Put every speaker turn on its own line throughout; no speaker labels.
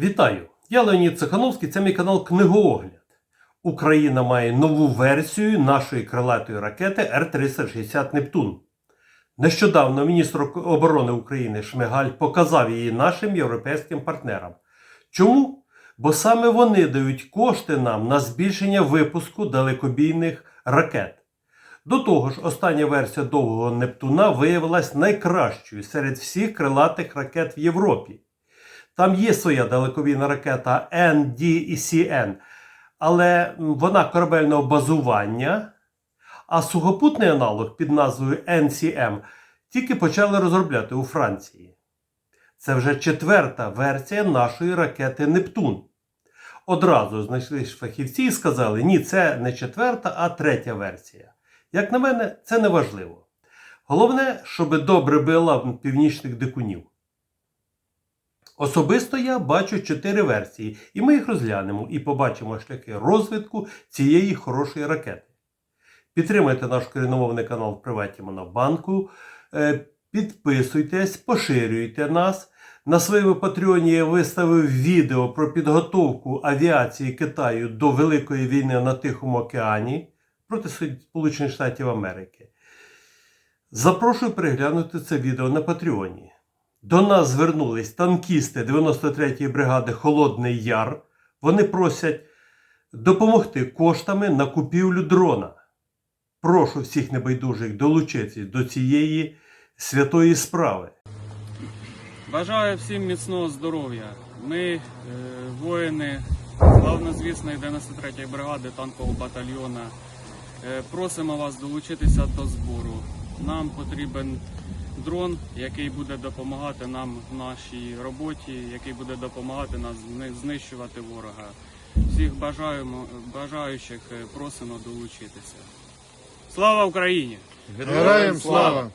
Вітаю! Я Леонід Цехановський, це мій канал Книгоогляд. Україна має нову версію нашої крилатої ракети Р-360 Нептун. Нещодавно міністр оборони України Шмигаль показав її нашим європейським партнерам. Чому? Бо саме вони дають кошти нам на збільшення випуску далекобійних ракет. До того ж, остання версія довгого Нептуна виявилась найкращою серед всіх крилатих ракет в Європі. Там є своя далекобійна ракета NDCN, але вона корабельного базування, а сухопутний аналог під назвою NCM тільки почали розробляти у Франції. Це вже четверта версія нашої ракети Нептун. Одразу знайшли фахівці і сказали, ні, це не четверта, а третя версія. Як на мене, це не важливо. Головне, щоб добре била північних дикунів. Особисто я бачу чотири версії, і ми їх розглянемо і побачимо шляхи розвитку цієї хорошої ракети. Підтримайте наш коріномовний канал в Приваті Монобанку, е, підписуйтесь, поширюйте нас. На своєму патреоні я виставив відео про підготовку авіації Китаю до Великої війни на Тихому океані проти Сполучених Штатів Америки. Запрошую переглянути це відео на Патреоні. До нас звернулись танкісти 93-ї бригади Холодний Яр. Вони просять допомогти коштами на купівлю дрона. Прошу всіх небайдужих долучитись до цієї святої справи.
Бажаю всім міцного здоров'я. Ми, е, воїни славнозвісної 93-ї бригади танкового батальйона, е, просимо вас долучитися до збору. Нам потрібен дрон, який буде допомагати нам в нашій роботі, який буде допомагати нас знищувати ворога. Всіх бажаємо, бажаючих е, просимо долучитися. Слава Україні!
Героям слава!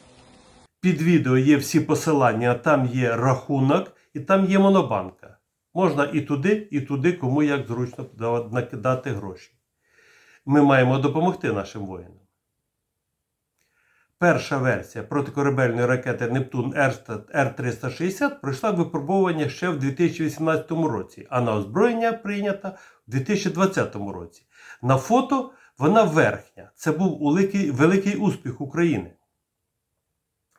Під відео є всі посилання, там є рахунок і там є монобанка. Можна і туди, і туди, кому як зручно накидати гроші. Ми маємо допомогти нашим воїнам. Перша версія протикорабельної ракети Нептун Р-360 пройшла випробування ще в 2018 році, а на озброєння прийнята в 2020 році. На фото вона верхня. Це був великий, успіх України.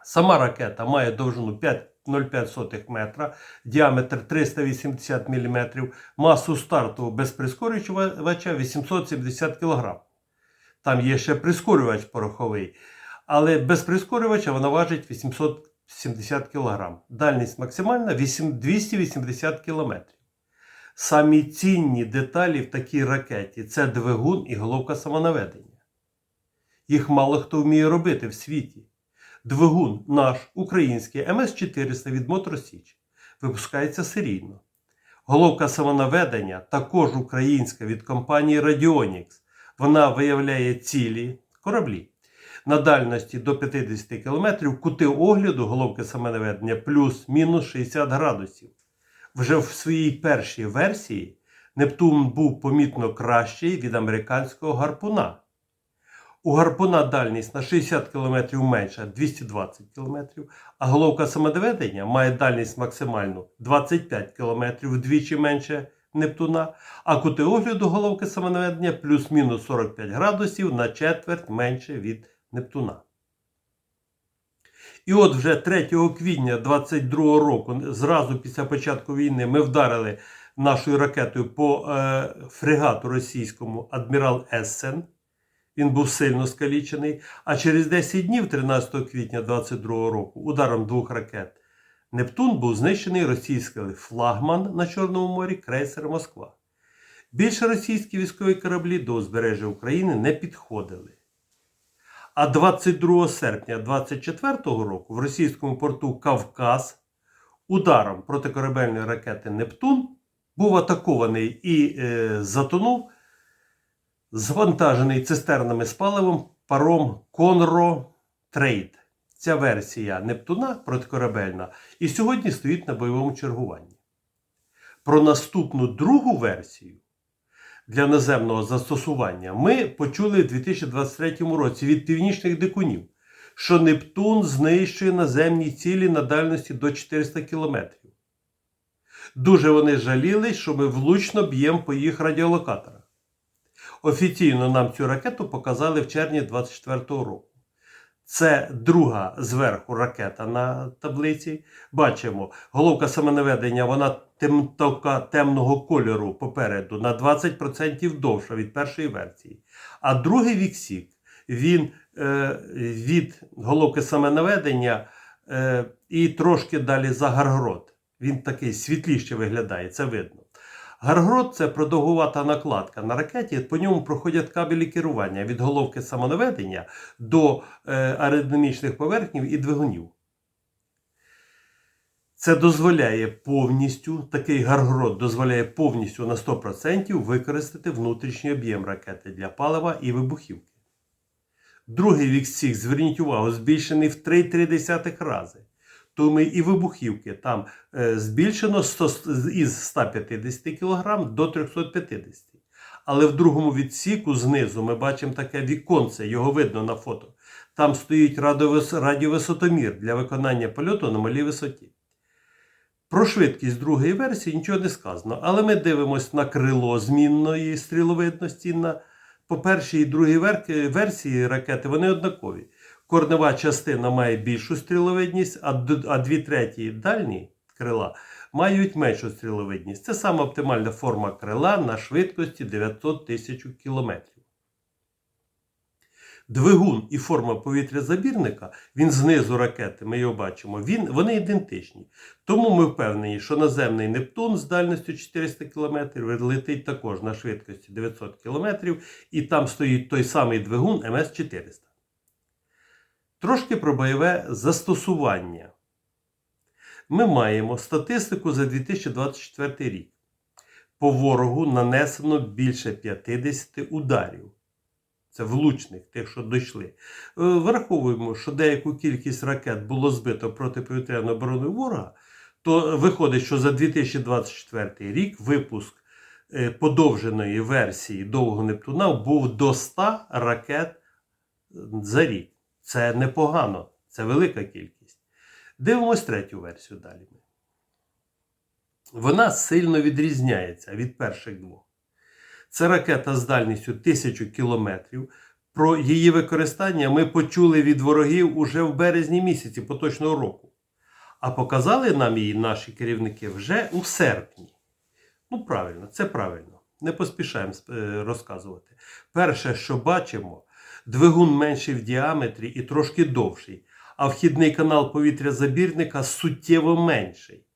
Сама ракета має довжину 5,05 метра, діаметр 380 мм, масу стартового без прискорювача 870 кг. Там є ще прискорювач пороховий, але без прискорювача вона важить 870 кг. Дальність максимальна 280 км. Самі цінні деталі в такій ракеті це двигун і головка самонаведення. Їх мало хто вміє робити в світі. Двигун наш український МС-400 від Моторсіч випускається серійно. Головка самонаведення також українська від компанії Radionix. Вона виявляє цілі кораблі. На дальності до 50 км кути огляду головки самонаведення плюс-мінус 60 градусів. Вже в своїй першій версії Нептун був помітно кращий від американського гарпуна. У гарпуна дальність на 60 км менша 220 км, а головка самодоведення має дальність максимальну 25 км вдвічі менше Нептуна, а кути огляду головки самонаведення плюс-мінус 45 градусів на четверть менше від Нептуна. І от вже 3 квітня 22 року, зразу після початку війни, ми вдарили нашою ракетою по е, фрегату російському адмірал Ессен. Він був сильно скалічений. А через 10 днів, 13 квітня 22 року, ударом двох ракет Нептун був знищений російський флагман на Чорному морі крейсер Москва. Більше російські військові кораблі до узбережжя України не підходили. А 22 серпня 24 року в російському порту Кавказ ударом протикорабельної ракети Нептун був атакований і е, затонув звантажений цистернами з паливом паром Конро Трейд. Ця версія Нептуна протикорабельна і сьогодні стоїть на бойовому чергуванні. Про наступну другу версію для наземного застосування ми почули в 2023 році від північних дикунів, що Нептун знищує наземні цілі на дальності до 400 км. Дуже вони жаліли, що ми влучно б'ємо по їх радіолокаторах. Офіційно нам цю ракету показали в червні 24-го року. Це друга зверху ракета на таблиці. Бачимо, головка самонаведення, вона тем, темного кольору попереду на 20% довша від першої версії. А другий віксік, він е, від головки самонаведення е, і трошки далі за гаргрот. Він такий світліше виглядає, це видно. Гаргрот це продовгувата накладка на ракеті, по ньому проходять кабелі керування від головки самонаведення до е, аеродинамічних поверхнів і двигунів. Це дозволяє повністю, такий гаргрот дозволяє повністю на 100% використати внутрішній об'єм ракети для палива і вибухівки. Другий віксік, зверніть увагу, збільшений в 3,3 рази. Тому і вибухівки там е, збільшено 100, із 150 кг до 350 Але в другому відсіку знизу ми бачимо таке віконце, його видно на фото. Там стоїть радіовис- радіовисотомір для виконання польоту на малій висоті. Про швидкість другої версії нічого не сказано, але ми дивимося на крило змінної стріловидності. На, по першій і другій версії ракети вони однакові. Корнева частина має більшу стріловидність, а, дві треті дальні крила мають меншу стріловидність. Це саме оптимальна форма крила на швидкості 900 тисяч кілометрів. Двигун і форма повітрязабірника, він знизу ракети, ми його бачимо, він, вони ідентичні. Тому ми впевнені, що наземний Нептун з дальністю 400 км летить також на швидкості 900 км, і там стоїть той самий двигун МС-400. Трошки про бойове застосування. Ми маємо статистику за 2024 рік. По ворогу нанесено більше 50 ударів. Це влучних, тих, що дійшли. Е, Враховуємо, що деяку кількість ракет було збито протиповітряною обороною ворога, то виходить, що за 2024 рік випуск е, подовженої версії довгого Нептуна був до 100 ракет за рік. Це непогано, це велика кількість. Дивимось третю версію далі. Вона сильно відрізняється від перших двох. Це ракета з дальністю 1000 кілометрів. Про її використання ми почули від ворогів уже в березні місяці поточного року. А показали нам її наші керівники вже у серпні. Ну, правильно, це правильно. Не поспішаємо е, розказувати. Перше, що бачимо, двигун менший в діаметрі і трошки довший, а вхідний канал повітря-забірника суттєво менший.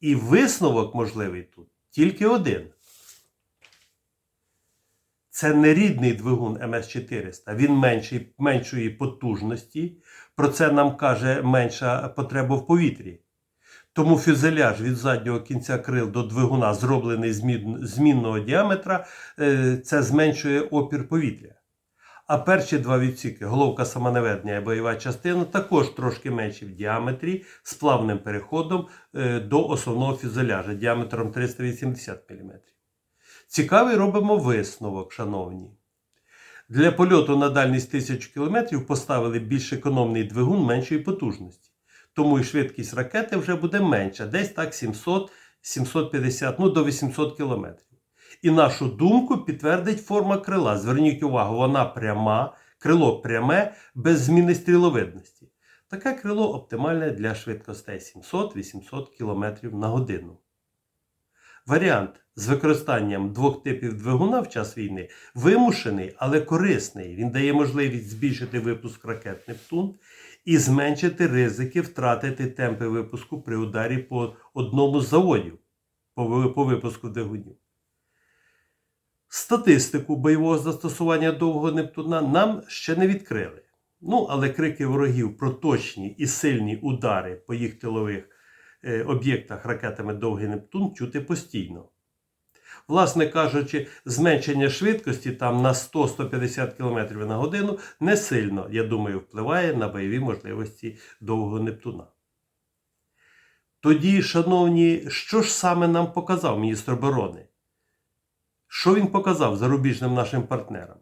І висновок можливий тут тільки один. Це не рідний двигун МС-400, він менший, меншої потужності. Про це нам каже менша потреба в повітрі. Тому фюзеляж від заднього кінця крил до двигуна зроблений змін- змінного діаметра, е, це зменшує опір повітря. А перші два відсіки, головка самонаведення і бойова частина, також трошки менші в діаметрі з плавним переходом е, до основного фюзеляжа діаметром 380 мм. Цікавий робимо висновок, шановні. Для польоту на дальність 1000 км поставили більш економний двигун меншої потужності. Тому і швидкість ракети вже буде менша, десь так 700-750, ну до 800 км. І нашу думку підтвердить форма крила. Зверніть увагу, вона пряма, крило пряме, без зміни стріловидності. Таке крило оптимальне для швидкостей 700-800 км на годину. Варіант з використанням двох типів двигуна в час війни вимушений, але корисний. Він дає можливість збільшити випуск ракет Нептун і зменшити ризики втратити темпи випуску при ударі по одному з заводів по, випуску двигунів. Статистику бойового застосування довгого Нептуна нам ще не відкрили. Ну, але крики ворогів про точні і сильні удари по їх тилових е, об'єктах ракетами Довгий Нептун чути постійно. Власне кажучи, зменшення швидкості там на 100-150 км на годину не сильно, я думаю, впливає на бойові можливості Довгого Нептуна. Тоді, шановні, що ж саме нам показав міністр оборони? Що він показав зарубіжним нашим партнерам?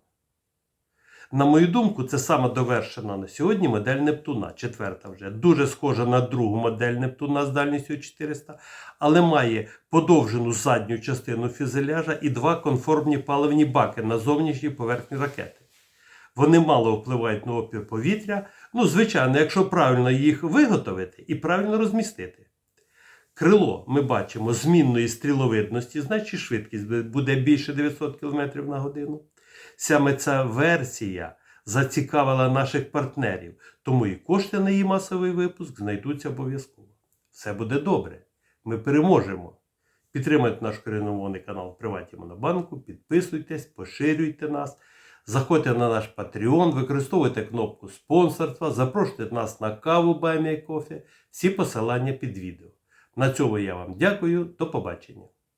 На мою думку, це саме довершена на сьогодні модель Нептуна, четверта вже. Дуже схожа на другу модель Нептуна з дальністю 400, але має подовжену задню частину фюзеляжа і два конформні паливні баки на зовнішній поверхні ракети. Вони мало впливають на опір повітря. Ну, звичайно, якщо правильно їх виготовити і правильно розмістити. Крило ми бачимо змінної стріловидності, значить швидкість буде більше 900 км на годину. Саме ця версія зацікавила наших партнерів, тому і кошти на її масовий випуск знайдуться обов'язково. Все буде добре. Ми переможемо. Підтримайте наш коріномовний канал в Приваті Монобанку, підписуйтесь, поширюйте нас, заходьте на наш Patreon, використовуйте кнопку спонсорства, запрошуйте нас на каву Баймія Кофе. Всі посилання під відео. На цьому я вам дякую. До побачення.